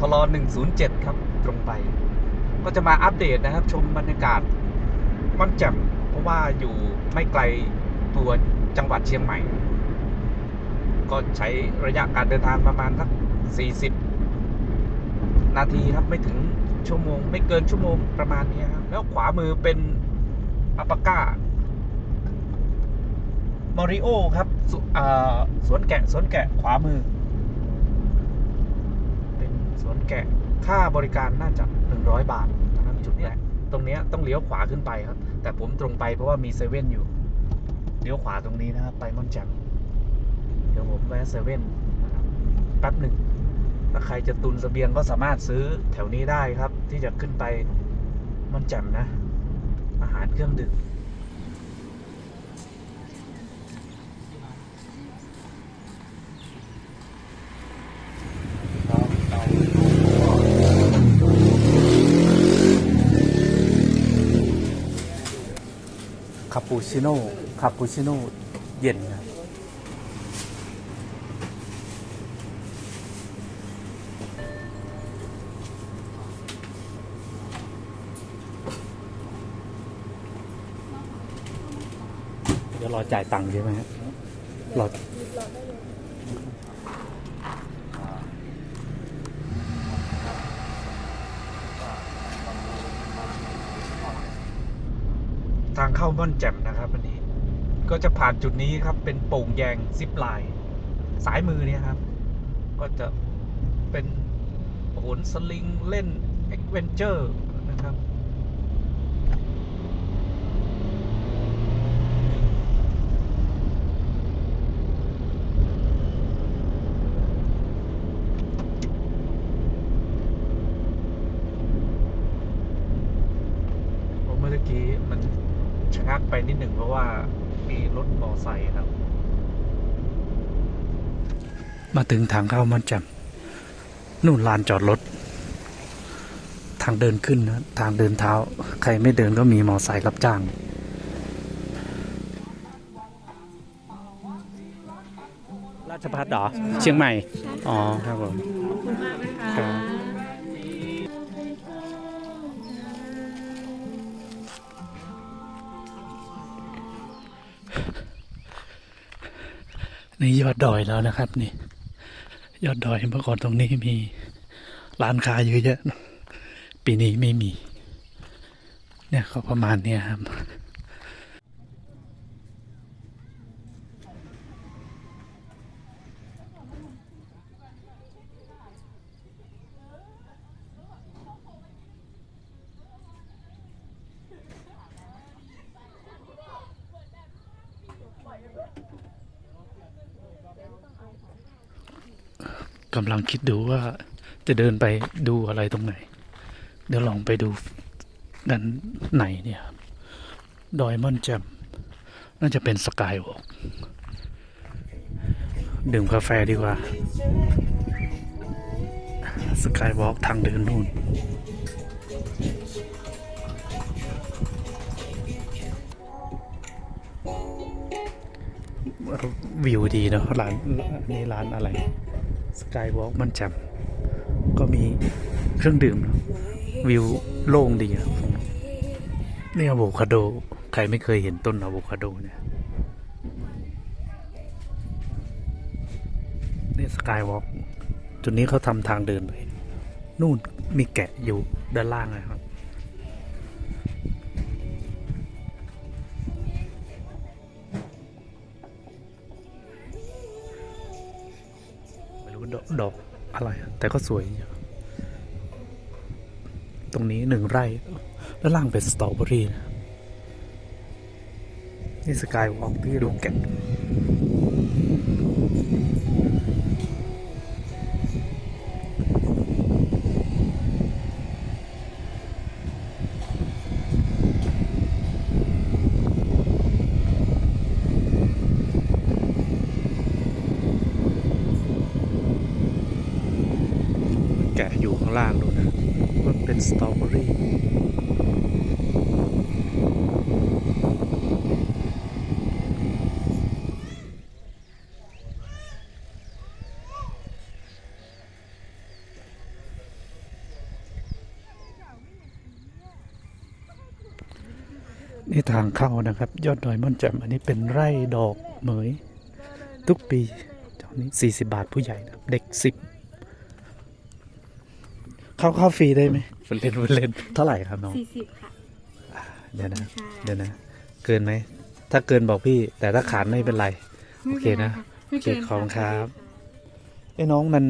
ทล107 ครับ ตรงไป ก็จะมาอัปเดตนะครับ ชมบรรยากาศม่อนแจ่มเพราะว่าอยู่ไม่ไกลตัวจังหวัดเชียงใหม่ ก็ใช้ระยะการเดินทางประมาณสัก 40 นาทีครับ ไม่ถึงชั่วโมง ไม่เกินชั่วโมงประมาณนี้ครับ แล้วขวามือเป็นอัปาก้ามอริโอครับสสวนแกะสวนแกะขวามือ วนแกะค่าบริการน่าจะ 100 บาทนะครับจุดนี้ยตรงนี้ต้องเลี้ยวขวาขึ้นไปครับ แต่ผมตรงไปเพราะว่ามีเซเว่นอยู่ เลี้ยวขวาตรงนี้นะครับ ไปม่อนแจ่มเดี๋ยวผมแวะเซเว่นแป๊บหนึ่งถ้าใครจะตุนเสบียงก็สามารถซื้อแถวนี้ได้ครับ ที่จะขึ้นไปม่อนแจ่มนะ อาหารเครื่องดื่ม คา ปูชิโน่คาปูชิโน่เย็นนะเดี๋ยวรอจ่ายตังค์ใช่ไหมฮะรอทาง เข้าม่อนแจ่มนะครับวันนี้ก็จะผ่านจุดนี้ครับเป็นโป่งแยงซิปไลน์สายมือเนี่ยครับ ก็จะเป็นโหนสลิงเล่นเอ็กเวนเจอร์นะครับ เพราะเมื่อกี้มัน ชะงักไปนิดหนึ่งเพราะว่ามีรถมอไซค์ครับ มาถึงทางเข้ามันจำนู่นลานจอดรถ ทางเดินขึ้นนะ ทางเดินเท้า ใครไม่เดินก็มีมอไซค์รับจ้างราชพัฒเหรอ เชียงใหม่ อ๋อ ครับผม นี่ยอดดอยแล้วนะครับ นี่ ยอดดอยเมื่อก่อนตรงนี้มีร้านค้าเยอะแยะปีนี้ไม่มี เนี่ยก็ประมาณเนี้ยครับ กำลังคิดดูว่าจะเดินไปดูอะไรตรงไหน เดี๋ยวลองไปดูด้านไหนเนี่ยดอยม่อนแจ่มน่าจะเป็นสกายวอล์กดื่มกาแฟดีกว่า สกายวอล์กทางเดินนู่นวิวดีเนาะร้านนี่ร้านอะไร สกายวอล์กมันแจ่มก็มีเครื่องดื่มเนอะวิวโล่งดีอะผมนี่อะโวคาโด ใครไม่เคยเห็นต้นอะโวคาโดเนี่ยนี่สกายวอล์กจุดนี้เขาทำทางเดินไป นู่นมีแกะอยู่ด้านล่างนะครับ ดอกดอกอะไร แต่ก็สวยอยู่ตรงนี้หนึ่งไร่ แล้วล่างเป็นสตรอเบอรี่นะนี่สกายวอล์กที่ดูแก่ ล่างดูนะมันเป็นสตรอเบอรี่นี่ทางเข้านะครับ ยอดดอยม่อนแจ่มอันนี้เป็นไร่ดอกเหมย ทุกปีตอนนี้ 40 บาทผู้ใหญ่นะเด็ก 10 เข้าเข้าฟรีได้ไหมฟุนเล่นฟุนเล่นเท่าไหร่ครับน้องสี่สิบค่ะ เดี๋ยวนะค่ะเดี๋ยวนะ เกินไหม ถ้าเกินบอกพี่ แต่ถ้าขาดไม่เป็นไร โอเคนะไม่โอเคป็นไรขอบคุณครับะไอ้น้องมัน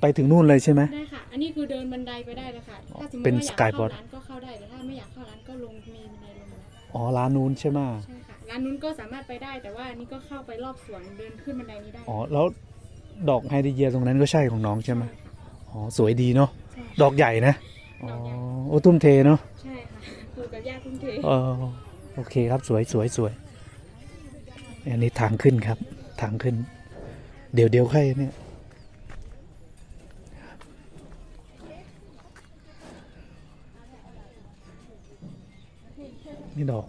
ไปถึงนู่นเลยใช่ไหมได้ค่ะ อันนี้คือเดินบันไดไปได้เลยค่ะ ถ้าสมมเป็ตินว่าอยาก skyboard เข้าร้านก็เข้าได้แต่ถ้าไม่อยากเข้าร้านก็ลงมีบันไดลงมาอ๋อ ร้านนู้นใช่ไหมใช่ค่ะ ร้านนู้นก็สามารถไปได้แต่ว่าอันนี้ก็เข้าไปรอบสวนเดินขึ้นบันไดนี้ได้ อ๋อ แล้วดอกไฮเดรเยียตรงนั้นก็ใช่ของน้องใช่ไหมค่ะอ๋อ สวยดีเนาะใช่ ดอกใหญ่นะอ๋อดอกใหญ่โอ้ตุ้มเทเนาะใช่ค่ะปลูกกับย่าทุ่งเทเออโอเคครับสวยสวยสวยอันนี้ทางขึ้นครับ ทางขึ้น เดี๋ยวเดี๋ยวค่อยเนี่ยนี่ดอก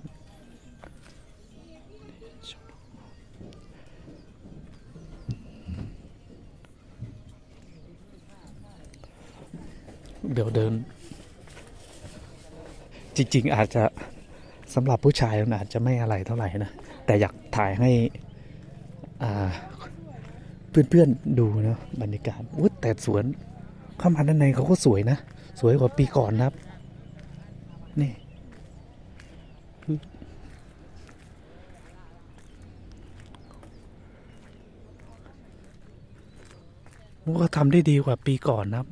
ดี๋ยวเดิน จริง ๆ อาจจะสำหรับผู้ชายมันอาจจะไม่อะไรเท่าไหร่นะ แต่อยากถ่ายให้เพื่อนๆดูนะบรรยากาศอุ๊ยแต่สวนเข้ามาด้านในเขาก็สวยนะ สวยกว่าปีก่อนนะครับ นี่ก็ทำได้ดีกว่าปีก่อนนะครับ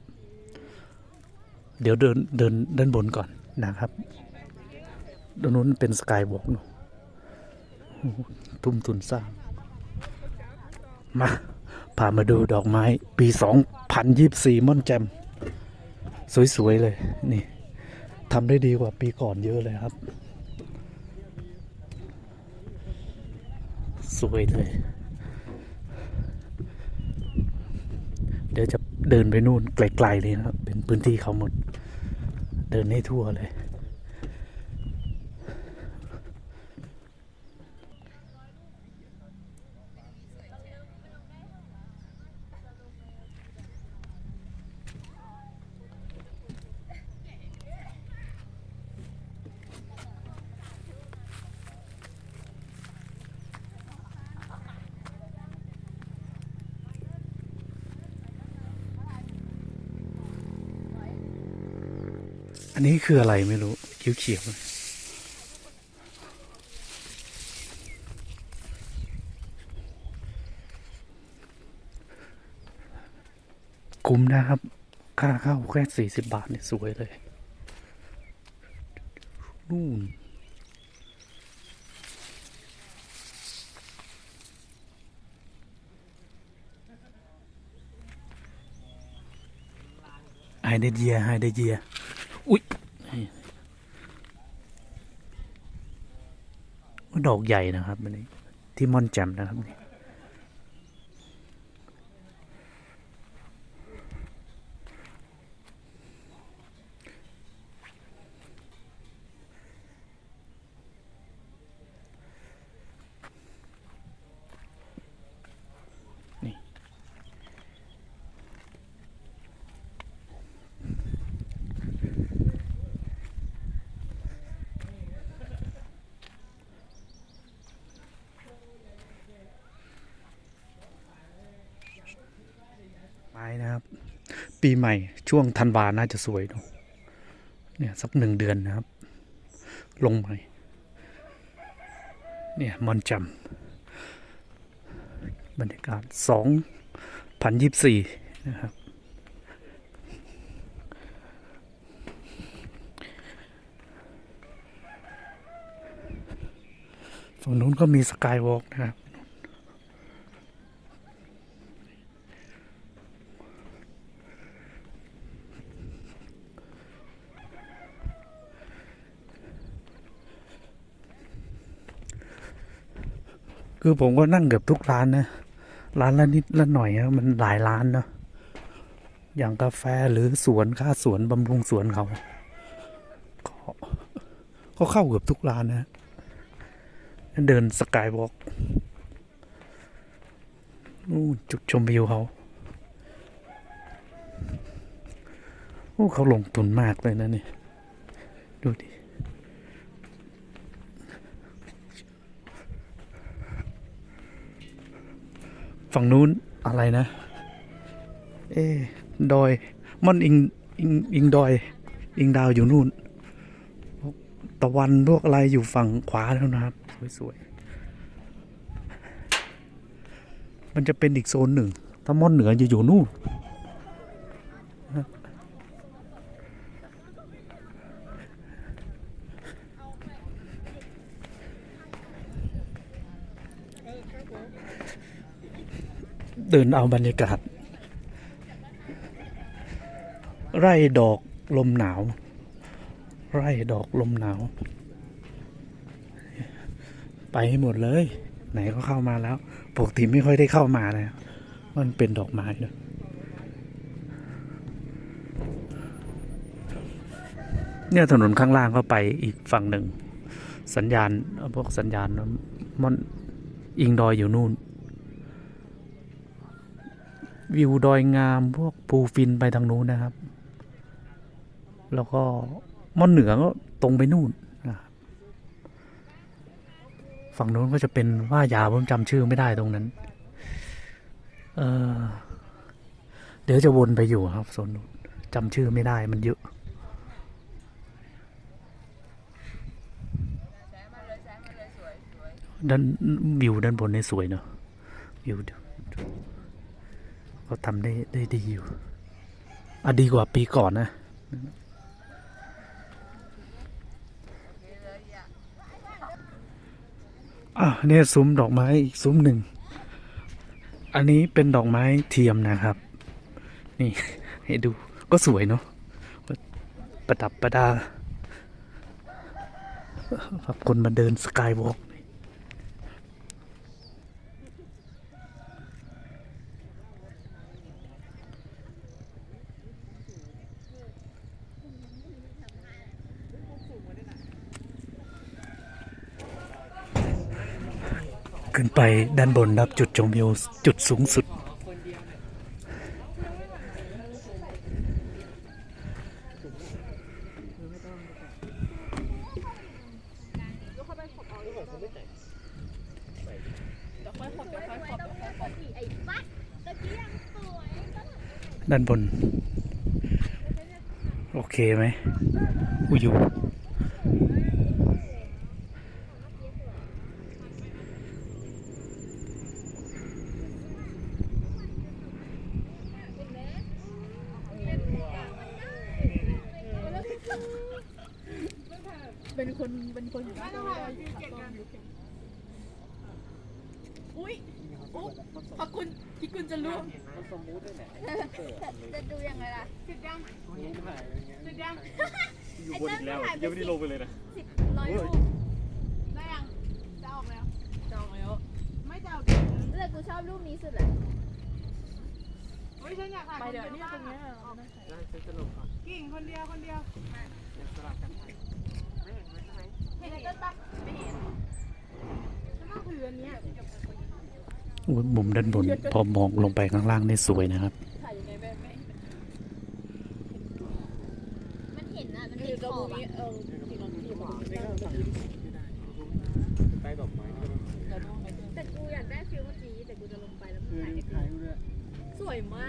เดี๋ยวเดินเดินด้านบนก่อนนะครับด้านนู้นเป็นสกายวอกเนอะโอ้โหทุ่มทุนสร้าง มา พามาดูดอกไม้ ปี 2024 ม่อนแจม สวย ๆ เลย นี่ทำได้ดีกว่าปีก่อนเยอะเลยครับ สวยเลย เดี๋ยวจะเดินไปนู่นไกลๆเลยนะครับ เป็นพื้นที่เขาหมด เดินให้ทั่วเลย อันนี้คืออะไรไม่รู้เขียวๆคุ้มนะครับ ค่าเข้าแค่สี่สิบบาทเนี่ยสวยเลยนู่นไฮเดเยียไฮเดเยีย อุ้ยดอกใหญ่นะครับอันนี้ที่ม่อนแจ่มนะครับนี่นี่ นะครับ ปีใหม่ช่วงธันวาน่าจะสวยเนเนี่ยสักหนึ่งเดือนนะครับ ลงใหม่เนี่ยมอนจำบรรยากาศสองพันยิบสี่นะครับฝั่งนู้นก็มีสกายวอล์กนะครับ คือผมก็นั่งเกือบทุกร้านนะ ร้านละนิดละหน่อยอะมันหลายร้านเนอะอย่างกาแฟหรือสวนค่าสวนบำรุงสวนเขาก็ก็เข้าเกือบทุกร้านนะ เดินสกายวอล์กจุดชมวิวเขาโอ้เขาลงทุนมากเลยนะนี่ ดูดิ ฝั่งนู้นอะไรนะ เอ๊ดอยม่อนอิงอิงอิงดอย อิงดาวอยู่นู่นตะวันพวกอะไรอยู่ฝั่งขวาแล้วนะครับ สวยๆมันจะเป็นอีกโซนหนึ่งถ้าม่อนเหนือจะอยู่นู่น เดินเอาบรรยากาศ ไร่ดอกลมหนาว ไร่ดอกลมหนาว ไปให้หมดเลย ไหนก็เข้ามาแล้ว ปกติไม่ค่อยได้เข้ามาเลยมันเป็นดอกไม้เนอะเนี่ยถนนข้างล่างก็ไปอีกฝั่งหนึ่ง สัญญาณพวกสัญญาณมันอิงดอยอยู่นู่น วิวดอยงามพวกภูฟินไปทางนู้นนะครับ แล้วก็ม่อนเหนือก็ตรงไปนู่นนะฝั่งนู้นก็จะเป็นว่ายาผมจำชื่อไม่ได้ตรงนั้น เออเดี๋ยวจะวนไปอยู่ครับโซนนู้นจำชื่อไม่ได้มันเยอะด้านวิวด้านบนนี่สวยเนอะวิว เขาทำได้ได้ดีอยู่อะดีกว่าปีก่อนนะ อะเนี่ยซุ้มดอกไม้อีกซุ้มหนึ่ง อันนี้เป็นดอกไม้เทียมนะครับ นี่ให้ดูก็สวยเนาะประดับประดาครับคนมาเดินสกายวอล์ก ไปด้านบนครับจุดชมวิวจุดสูงสุด ด้านบน โอเคไหมอุย เป็นคนเป็นคนอยู่บ้านไม่ได้อุ้ยอุ๊ยพอคุณที่คุณจะร่วมจะดูยังไงล่ะจุดยังจุดยังไอ้เต้นถ่ายไปยังไม่ได้ลงไปเลยนะสิบร้อยรูปได้ยังจะออกแล้วจะออกแล้วไม่จะออกแต่กูชอบรูปนี้สุดแหละเฮ้ยฉันอยากถ่ายคนเดียวนี่ตรงนี้กิ่งคนเดียวคนเดียวเห็น ไอ้เต้นปะไม่เห็นฉันต้องถืออันเนี้ยอุ๊ยมุมด้านบน พอมองลงไปข้างล่างนี่สวยนะครับถ่ายยังไงแม่แม่มันเห็นอะมันติดขอบอะเออที่นอนที่หมอใต้ดอกไม้นี่ก็แล้วน้องไอ้แต่กูอยากได้ฟิลเมื่อกี้แต่กูจะลงไปแล้วมันถ่ายไม่ถ่ายรูปด้วยสวยมาก